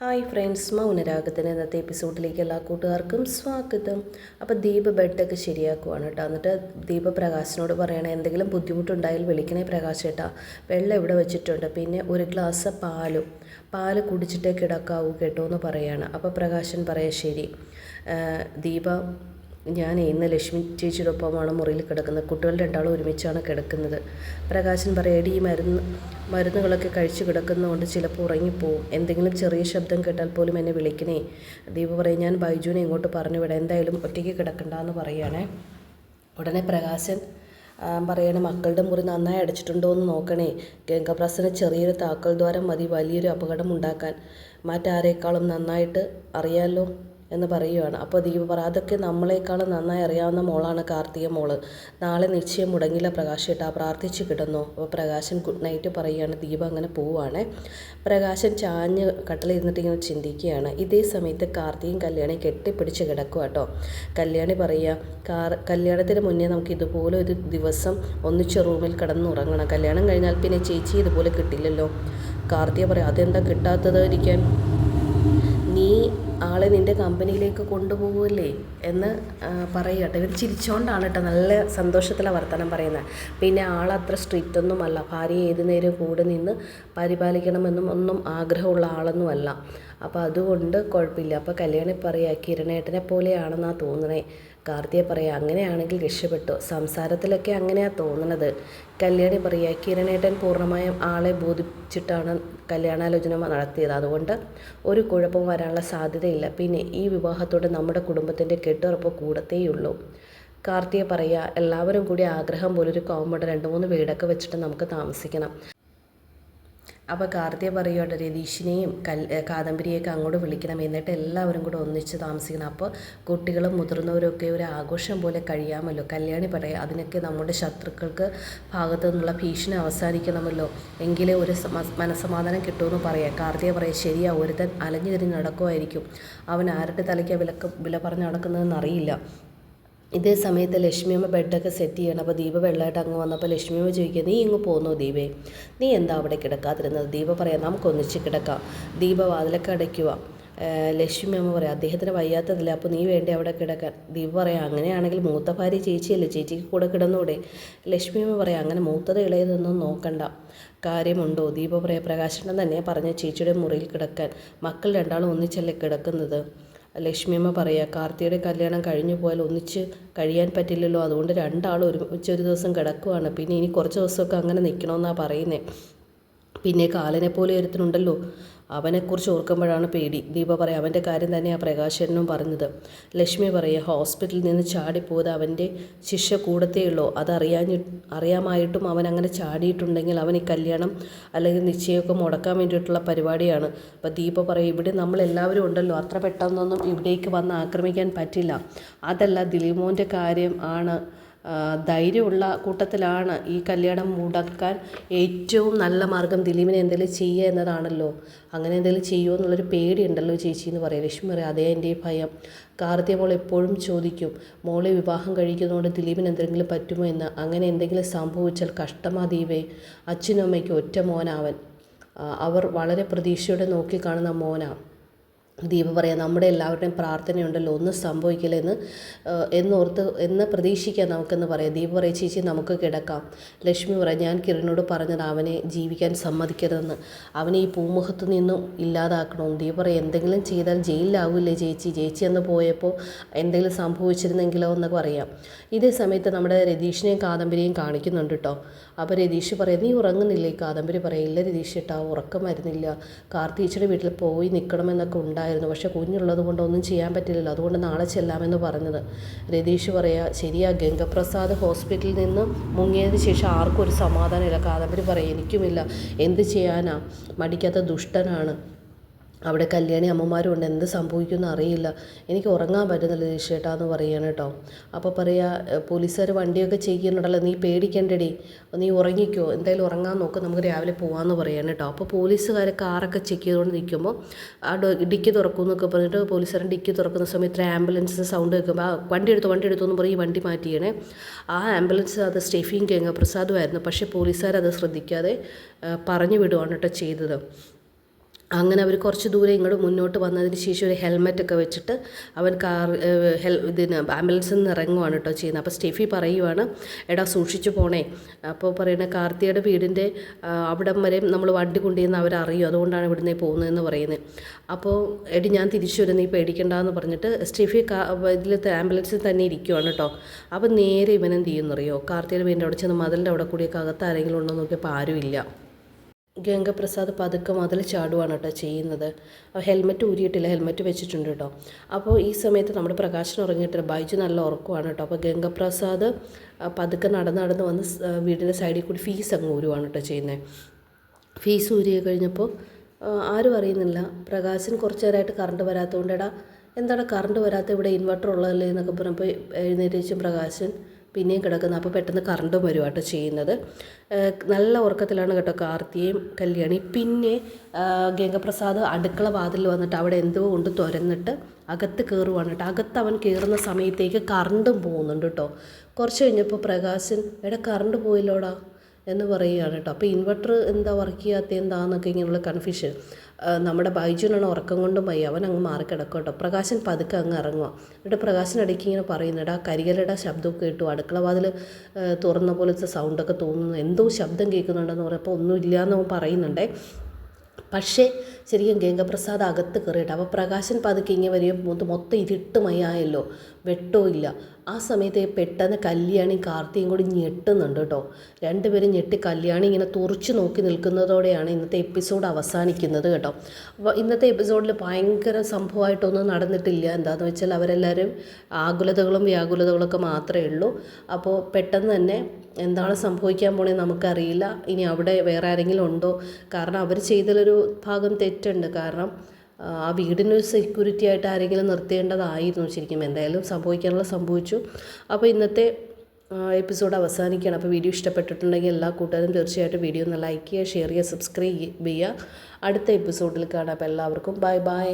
Hi friends മൗനരാഗത്തിന് ഇന്നത്തെ എപ്പിസോഡിലേക്ക് എല്ലാ കൂട്ടുകാർക്കും സ്വാഗതം. അപ്പോൾ ദീപ ബെഡൊക്കെ ശരിയാക്കുവാണ് കേട്ടോ. എന്നിട്ട് ദീപ പ്രകാശിനോട് പറയണേ എന്തെങ്കിലും ബുദ്ധിമുട്ടുണ്ടായാൽ വിളിക്കണേ പ്രകാശ് ചേട്ടാ വെള്ളം ഇവിടെ വെച്ചിട്ടുണ്ട്. പിന്നെ ഒരു ഗ്ലാസ് പാലും. പാൽ കുടിച്ചിട്ടേ കിടക്കാവൂ കേട്ടോ എന്ന് പറയാണ്. അപ്പോൾ പ്രകാശൻ പറയാം ശരി. ദീപ ഞാൻ ഇന്ന് ലക്ഷ്മി ചേച്ചിയുടെ മുറിയിൽ കിടക്കുന്നത്. കുട്ടികൾ രണ്ടാളും ഒരുമിച്ചാണ് കിടക്കുന്നത്. പ്രകാശൻ പറയടി ഈ മരുന്ന് മരുന്നുകളൊക്കെ കഴിച്ചു കിടക്കുന്നതുകൊണ്ട് ചിലപ്പോൾ ഉറങ്ങിപ്പോവും. എന്തെങ്കിലും ചെറിയ ശബ്ദം കേട്ടാൽ പോലും എന്നെ വിളിക്കണേ. ദീപ പറയും ഞാൻ ബൈജുവിനെ ഇങ്ങോട്ട് പറഞ്ഞു വിടാം. എന്തായാലും ഒറ്റയ്ക്ക് കിടക്കണ്ടെന്ന് പറയുകയാണേ. ഉടനെ പ്രകാശൻ പറയണേ മക്കളുടെ മുറി നന്നായി അടച്ചിട്ടുണ്ടോ എന്ന് നോക്കണേ. ഗംഗപ്രസന് ചെറിയൊരു താക്കൽ ദ്വാരം മതി. വലിയൊരു അപകടം ഉണ്ടാക്കാൻ. മറ്റാരേക്കാളും നന്നായിട്ട് അറിയാലോ. എന്ന് പറയുകയാണ് അപ്പോൾ ദീപ പറ അതൊക്കെ നമ്മളെക്കാളും നന്നായി അറിയാവുന്ന മോളാണ് കാർത്തിക മോൾ. നാളെ നിശ്ചയം മുടങ്ങില്ല പ്രകാശ് പ്രാർത്ഥിച്ചു കിടന്നു. അപ്പോൾ പ്രകാശൻ ഗുഡ് നൈറ്റ് പറയുകയാണ് ദീപ അങ്ങനെ പോവുകയാണ് പ്രകാശൻ ചാഞ്ഞ് കട്ടിലിരുന്നിട്ട് ഇങ്ങനെ ചിന്തിക്കുകയാണ്. ഇതേ സമയത്ത് കാർത്തികയും കല്യാണി കെട്ടിപ്പിടിച്ച് കിടക്കുക കേട്ടോ കല്യാണി പറയുക കാർ കല്യാണത്തിന് മുന്നേ നമുക്ക് ഇതുപോലെ ഒരു ദിവസം ഒന്നിച്ച് റൂമിൽ കിടന്നുറങ്ങണം. കല്യാണം കഴിഞ്ഞാൽ പിന്നെ ചേച്ചി ഇതുപോലെ കിട്ടില്ലല്ലോ. കാർത്തിക പറയാം അതെന്താ കിട്ടാത്തത് ഇരിക്കാൻ ആളെ നിന്റെ കമ്പനിയിലേക്ക് കൊണ്ടുപോകുമല്ലേ എന്ന് പറയുക കേട്ടോ. ഇവർ ചിരിച്ചുകൊണ്ടാണ് കേട്ടോ നല്ല സന്തോഷത്തിലെ വർത്തമാനം പറയുന്നത്. പിന്നെ ആളത്ര സ്ട്രിക്റ്റ് ഒന്നുമല്ല ഭാര്യ ഏത് നേരം കൂടെ നിന്ന് പരിപാലിക്കണമെന്നും ഒന്നും ആഗ്രഹമുള്ള ആളൊന്നുമല്ല അപ്പോൾ അതുകൊണ്ട് കുഴപ്പമില്ല. അപ്പോൾ കല്യാണി പറയുക കിരണേട്ടനെ പോലെയാണെന്നാണ് തോന്നണേ. കാർത്തിയെ പറയാം അങ്ങനെയാണെങ്കിൽ രക്ഷപ്പെട്ടു. സംസാരത്തിലൊക്കെ അങ്ങനെയാ തോന്നണത്. കല്യാണി പറയുക കിരണേട്ടൻ പൂർണമായും ആളെ ബോധിപ്പിച്ചിട്ടാണ് കല്യാണാലോചന നടത്തിയത്. അതുകൊണ്ട് ഒരു കുഴപ്പം വരാനുള്ള സാധ്യതയില്ല. പിന്നെ ഈ വിവാഹത്തോടെ നമ്മുടെ കുടുംബത്തിന്റെ കെട്ടുറപ്പ് കൂടത്തേയുള്ളൂ. കാർത്തിയെ പറയുക എല്ലാവരും കൂടി ആഗ്രഹം പോലൊരു കോമ്പൗണ്ട് രണ്ട് മൂന്ന് വീടൊക്കെ വെച്ചിട്ട് നമുക്ക് താമസിക്കണം. അപ്പോൾ കാർത്തിക പറയുകയാണ് രതീഷിനെയും കൽ കാദംബരിയൊക്കെ അങ്ങോട്ട് വിളിക്കണം. എന്നിട്ട് എല്ലാവരും കൂടെ ഒന്നിച്ച് താമസിക്കണം. അപ്പോൾ കുട്ടികളും മുതിർന്നവരൊക്കെ ഒരു ആഘോഷം പോലെ കഴിയാമല്ലോ. കല്യാണി പറയാം അതിനൊക്കെ നമ്മുടെ ശത്രുക്കൾക്ക് ഭാഗത്തു നിന്നുള്ള ഭീഷണി അവസാനിക്കണമല്ലോ. എങ്കിലേ ഒരു മനസമാധാനം കിട്ടുമെന്ന് പറയാം. കാർത്തിക പറയാം ശരിയാ ഒരുത്തൻ അലഞ്ഞു തിരിഞ്ഞ് നടക്കുമായിരിക്കും അവൻ ആരുടെ തലയ്ക്ക് വിലക്ക് വില പറഞ്ഞ് നടക്കുന്നതെന്ന് അറിയില്ല. ഇതേ സമയത്ത് ലക്ഷ്മിയമ്മ ബെഡൊക്കെ സെറ്റ് ചെയ്യണം. അപ്പോൾ ദീപ വെള്ളമായിട്ട് അങ്ങ് വന്നപ്പോൾ ലക്ഷ്മിയമ്മ ചോദിക്കുക നീ ഇങ്ങ് പോന്നോ ദീപേ? നീ എന്താ അവിടെ കിടക്കാതിരുന്നത്? ദീപ പറയാം നമുക്ക് ഒന്നിച്ച് കിടക്കാം. ദീപ വാതിലൊക്കെ അടയ്ക്കുക ലക്ഷ്മി അമ്മ പറയാം അദ്ദേഹത്തിന് വയ്യാത്തതില്ല അപ്പോൾ നീ വേണ്ടി അവിടെ കിടക്കാൻ? ദീപ പറയാം അങ്ങനെയാണെങ്കിൽ മൂത്ത ഭാര്യ ചേച്ചിയല്ലേ ചേച്ചിക്ക് കൂടെ കിടന്നൂടെ? ലക്ഷ്മി അമ്മ പറയാം അങ്ങനെ മൂത്തത് ഇളയതൊന്നും നോക്കണ്ട. കാര്യമുണ്ടോ? ദീപ പറയാം പ്രകാശനം തന്നെ പറഞ്ഞ ചേച്ചിയുടെ മുറിയിൽ കിടക്കാൻ. മക്കൾ രണ്ടാളും ഒന്നിച്ചല്ലേ കിടക്കുന്നത്? ലക്ഷ്മിയമ്മ പറയുക കാർത്തിയുടെ കല്യാണം കഴിഞ്ഞു പോയാൽ ഒന്നിച്ച് കഴിയാൻ പറ്റില്ലല്ലോ. അതുകൊണ്ട് രണ്ടാളും ഒരുമിച്ച് ഒരു ദിവസം കിടക്കുവാണ്. പിന്നെ ഇനി കുറച്ച് ദിവസമൊക്കെ അങ്ങനെ നിൽക്കണമെന്നാണ് പറയുന്നത് പിന്നെ കാലനെ പോലെ ഒരുത്തനുണ്ടല്ലോ. അവനെക്കുറിച്ച് ഓർക്കുമ്പോഴാണ് പേടി. ദീപ പറയാം അവന്റെ കാര്യം തന്നെയാണ് പ്രകാശനും പറഞ്ഞത്. ലക്ഷ്മി പറയുക ഹോസ്പിറ്റലിൽ നിന്ന് ചാടിപ്പോയത് അവന്റെ ശിക്ഷ കൂടത്തേ ഉള്ളൂ. അതറിയാഞ്ഞി അറിയാമായിട്ടും അവൻ അങ്ങനെ ചാടിയിട്ടുണ്ടെങ്കിൽ അവൻ ഈ കല്യാണം അല്ലെങ്കിൽ നിശ്ചയമൊക്കെ മുടക്കാൻ വേണ്ടിയിട്ടുള്ള പരിപാടിയാണ്. അപ്പോൾ ദീപ പറയും ഇവിടെ നമ്മളെല്ലാവരും ഉണ്ടല്ലോ. അത്ര പെട്ടെന്നൊന്നും ഇവിടേക്ക് വന്ന് ആക്രമിക്കാൻ പറ്റില്ല. അതല്ല ദിലീമോന്റെ കാര്യം ആണ് ധൈര്യമുള്ള കൂട്ടത്തിലാണ് ഈ കല്യാണം മുടക്കാൻ ഏറ്റവും നല്ല മാർഗം ദിലീപിനെ എന്തെങ്കിലും ചെയ്യുക എന്നതാണല്ലോ. അങ്ങനെ എന്തെങ്കിലും ചെയ്യുമോ എന്നുള്ളൊരു പേടിയുണ്ടല്ലോ ചേച്ചി എന്ന് പറയും. ലക്ഷ്മി പറയും. അതേ എന്റെ ഭയം. കാർത്തിക മോൾ എപ്പോഴും ചോദിക്കും മോളെ വിവാഹം കഴിക്കുന്നതുകൊണ്ട് ദിലീപിന് എന്തെങ്കിലും പറ്റുമോ എന്ന്? അങ്ങനെ എന്തെങ്കിലും സംഭവിച്ചാൽ കഷ്ടമാ ദീപേ. അച്ഛനും അമ്മയ്ക്കും ഒറ്റ മോനാവൻ. അവർ വളരെ പ്രതീക്ഷയോടെ നോക്കിക്കാണുന്ന മോനാണ് ദീപ പറയാം നമ്മുടെ എല്ലാവരുടെയും പ്രാർത്ഥനയുണ്ടല്ലോ ഒന്നും സംഭവിക്കില്ലെന്ന് എന്ന് എന്നോർത്ത് എന്ന് പ്രതീക്ഷിക്കാം നമുക്കെന്ന് പറയാം. ദീപ പറയാം ചേച്ചി നമുക്ക് കിടക്കാം. ലക്ഷ്മി പറയാം ഞാൻ കിരണിനോട് പറഞ്ഞത് അവനെ ജീവിക്കാൻ സമ്മതിക്കരുതെന്ന്. അവനെ ഈ പൂമുഖത്ത് നിന്നും ഇല്ലാതാക്കണമെന്ന് ദീപ പറയാം എന്തെങ്കിലും ചെയ്താൽ ജയിലിലാവില്ലേ ചേച്ചി? ചേച്ചി എന്ന് പോയപ്പോൾ എന്തെങ്കിലും സംഭവിച്ചിരുന്നെങ്കിലോ എന്നൊക്കെ പറയാം. ഇതേ സമയത്ത് നമ്മുടെ രതീഷിനെയും കാദംബരിയും കാണിക്കുന്നുണ്ട് കേട്ടോ. അപ്പോൾ രതീഷ് പറയാം നീ ഉറങ്ങുന്നില്ലേ? കാദംബരി പറയാം ഇല്ല രതീഷ് ഏട്ടാ ഉറക്കം വരുന്നില്ല. കാർത്തീച്ചയുടെ വീട്ടിൽ പോയി നിൽക്കണമെന്നൊക്കെ ഉണ്ടായിരുന്നു പക്ഷേ കുഞ്ഞുള്ളത് കൊണ്ട് ഒന്നും ചെയ്യാൻ പറ്റില്ലല്ലോ. അതുകൊണ്ട് നാളെ ചെല്ലാമെന്ന് പറഞ്ഞത്. രതീഷ് പറയുക ശരിയാ ഗംഗപ്രസാദ് ഹോസ്പിറ്റലിൽ നിന്ന് മുങ്ങിയതിന് ശേഷം ആർക്കും ഒരു സമാധാനമില്ല. കാദംബരി പറയും എനിക്കുമില്ല. എന്ത് ചെയ്യാനാ? മടിക്കാത്ത ദുഷ്ടനാണ്. അവിടെ കല്യാണി അമ്മമാരും ഉണ്ട്. എന്ത് സംഭവിക്കുമെന്ന് അറിയില്ല. എനിക്ക് ഉറങ്ങാൻ പറ്റുന്നില്ല ചേട്ടാ എന്ന് പറയാണ് കേട്ടോ. അപ്പോൾ പറയുക പോലീസുകാർ വണ്ടിയൊക്കെ ചെയ്യുന്നുണ്ടല്ലോ നീ പേടിക്കണ്ടടി. നീ ഉറങ്ങിക്കോ. എന്തായാലും ഉറങ്ങാൻ നോക്ക്. നമുക്ക് രാവിലെ പോകാമെന്ന് പറയാണ് കേട്ടോ. അപ്പോൾ പോലീസുകാർ കാറൊക്കെ ചെക്ക് ചെയ്തുകൊണ്ട് നിൽക്കുമ്പോൾ ആ ഡിക്കി തുറക്കുമെന്നൊക്കെ പറഞ്ഞിട്ട് പോലീസുകാരൻ ഡിക്കി തുറക്കുന്ന സമയത്ത് ആംബുലൻസിന്റെ സൗണ്ട് കേൾക്കുമ്പോൾ ആ വണ്ടി എടുത്തു വണ്ടി എടുത്തു എന്ന് പറയും ഈ വണ്ടി മാറ്റിയണേ. ആ ആംബുലൻസ് അത് സ്റ്റെഫിയും കേങ്ങ പ്രസാദുമായിരുന്നു പക്ഷേ പോലീസുകാർ അത് ശ്രദ്ധിക്കാതെ പറഞ്ഞു വിടുവാണ് കേട്ടോ ചെയ്തത്. അങ്ങനെ അവർ കുറച്ച് ദൂരെ ഇങ്ങോട്ട് മുന്നോട്ട് വന്നതിന് ശേഷം ഒരു ഹെൽമെറ്റൊക്കെ വെച്ചിട്ട് അവൻ കാർ ഹെൽ ഇതിന് ആംബുലൻസിൽ നിന്ന് ഇറങ്ങുവാണ് കേട്ടോ ചെയ്യുന്നത്. അപ്പോൾ സ്റ്റെഫി പറയുവാണ് എടാ സൂക്ഷിച്ചു പോണേ. അപ്പോൾ പറയുന്ന കാർത്തിയുടെ വീടിന്റെ അവിടെ വരെ നമ്മൾ വണ്ടി കൊണ്ടുവന്ന് അവരറിയും. അതുകൊണ്ടാണ് ഇവിടുന്ന് പോകുന്നതെന്ന് പറയുന്നത്. അപ്പോൾ എടി ഞാൻ തിരിച്ചു വരും. നീ പേടിക്കണ്ടെന്ന് പറഞ്ഞിട്ട് സ്റ്റെഫി ഇതിൽ ആംബുലൻസിൽ തന്നെ ഇരിക്കുവാണ് കേട്ടോ അപ്പോൾ നേരെ ഇവനെന്ത് ചെയ്യുന്നറിയോ? കാർത്തിയുടെ വീടിന്റെ അവിടെ ചെന്ന് മതിലിന്റെ അവിടെ കൂടിയൊക്കെ അകത്ത് ആരെങ്കിലും ഉണ്ടോ നോക്കിയപ്പോൾ ആരുമില്ല. ഗംഗപ്രസാദ് പതുക്കെ മുതൽ ചാടുവാണ് കേട്ടോ ചെയ്യുന്നത്. ഹെൽമെറ്റ് ഊരിയിട്ടില്ല ഹെൽമെറ്റ് വെച്ചിട്ടുണ്ട് കേട്ടോ. അപ്പോൾ ഈ സമയത്ത് നമ്മുടെ പ്രകാശൻ ഉറങ്ങിയിട്ടില്ല ബൈജു നല്ല ഉറക്കുവാണ് കേട്ടോ. അപ്പോൾ ഗംഗപ്രസാദ് പതുക്കെ നടന്ന് നടന്ന് വന്ന് വീടിന്റെ സൈഡിൽ കൂടി ഫീസ് അങ്ങ് ഊരുവാണ് കേട്ടോ ചെയ്യുന്നത്. ഫീസ് ഊരിയ കഴിഞ്ഞപ്പോൾ ആരും അറിയുന്നില്ല. പ്രകാശൻ കുറച്ച് നേരമായിട്ട് കറണ്ട് വരാത്തതുകൊണ്ട് എടാ എന്താണ് കറണ്ട് വരാത്ത ഇവിടെ ഇൻവെർട്ടർ ഉള്ളതല്ലേ എന്നൊക്കെ പറഞ്ഞപ്പോൾ എഴുന്നേറ്റ് പ്രകാശൻ പിന്നെയും കിടക്കുന്നത് അപ്പോൾ പെട്ടെന്ന് കറണ്ടും വരും കേട്ടോ ചെയ്യുന്നത്. നല്ല ഉറക്കത്തിലാണ് കേട്ടോ കാർത്തിയും കല്യാണി പിന്നെ ഗംഗപ്രസാദ് അടുക്കള വാതിൽ വന്നിട്ട് അവിടെ എന്തോ കൊണ്ട് തുരന്നിട്ട് അകത്ത് കയറുവാണ് കേട്ടോ. അകത്ത് അവൻ കയറുന്ന സമയത്തേക്ക് കറണ്ടും പോകുന്നുണ്ട് കേട്ടോ. കുറച്ച് കഴിഞ്ഞപ്പോൾ പ്രകാശൻ എടാ കറണ്ട് പോയില്ലോടാ? എന്ന് പറയുകയാണ് കേട്ടോ. അപ്പോൾ ഇൻവെർട്ടർ എന്താ വർക്ക് ചെയ്യാത്ത എന്താന്നൊക്കെ ഇങ്ങനെയുള്ള കൺഫ്യൂഷൻ നമ്മുടെ ബൈജുനാണ് ഉറക്കം കൊണ്ടും വയ്യ. അവൻ അങ്ങ് മാറിക്കിടക്കും കേട്ടോ. പ്രകാശൻ പതുക്കെ അങ്ങ് ഇറങ്ങുക എന്നിട്ട് പ്രകാശൻ ഇടയ്ക്ക് ഇങ്ങനെ പറയുന്നുണ്ട് ആ കരികലയുടെ ശബ്ദമൊക്കെ കേട്ടു. അടുക്കള വാതിൽ തുറന്ന പോലത്തെ സൗണ്ടൊക്കെ തോന്നുന്നു. എന്തോ ശബ്ദം കേൾക്കുന്നുണ്ടെന്ന് പറയുമ്പോൾ ഒന്നും എന്ന് അവൻ പറയുന്നുണ്ടേ. പക്ഷേ ശരിക്കും ഗംഗപ്രസാദ് അകത്ത് കയറിയിട്ട് അപ്പോൾ പ്രകാശൻ പതുക്കെ ഇങ്ങനെ വരികയും മൊത്തം ഇരുട്ട് മയായല്ലോ. വെട്ടോ ഇല്ല. ആ സമയത്ത് പെട്ടെന്ന് കല്യാണി കാർത്തിയും കൂടി ഞെട്ടുന്നുണ്ട് കേട്ടോ. രണ്ടുപേരും ഞെട്ടി കല്യാണി ഇങ്ങനെ തുറച്ചു നോക്കി നിൽക്കുന്നതോടെയാണ് ഇന്നത്തെ എപ്പിസോഡ് അവസാനിക്കുന്നത് കേട്ടോ. അപ്പോൾ ഇന്നത്തെ എപ്പിസോഡിൽ ഭയങ്കര സംഭവമായിട്ടൊന്നും നടന്നിട്ടില്ല. എന്താണെന്ന് വെച്ചാൽ അവരെല്ലാവരും ആകുലതകളും വ്യാകുലതകളൊക്കെ മാത്രമേ ഉള്ളൂ. അപ്പോൾ പെട്ടെന്ന് തന്നെ എന്താണ് സംഭവിക്കാൻ പോണേ നമുക്കറിയില്ല. ഇനി അവിടെ വേറെ ആരെങ്കിലും ഉണ്ടോ? കാരണം അവർ ചെയ്തതിലൊരു ഭാഗം തെറ്റുണ്ട്. കാരണം ആ, വീടിനൊരു സെക്യൂരിറ്റി ആയിട്ട് ആരെങ്കിലും നിർത്തേണ്ടതായിരുന്നു ശരിക്കും. എന്തായാലും സംഭവിക്കാനുള്ള സംഭവിച്ചു. അപ്പോൾ ഇന്നത്തെ എപ്പിസോഡ് അവസാനിക്കുകയാണ്. അപ്പോൾ വീഡിയോ ഇഷ്ടപ്പെട്ടിട്ടുണ്ടെങ്കിൽ എല്ലാ കൂട്ടുകാരും തീർച്ചയായിട്ടും വീഡിയോ ഒന്ന് ലൈക്ക് ചെയ്യുക ഷെയർ ചെയ്യുക സബ്സ്ക്രൈബ് ചെയ്യുക. അടുത്ത എപ്പിസോഡിൽ കാണാം. അപ്പോൾ എല്ലാവർക്കും ബൈ ബൈ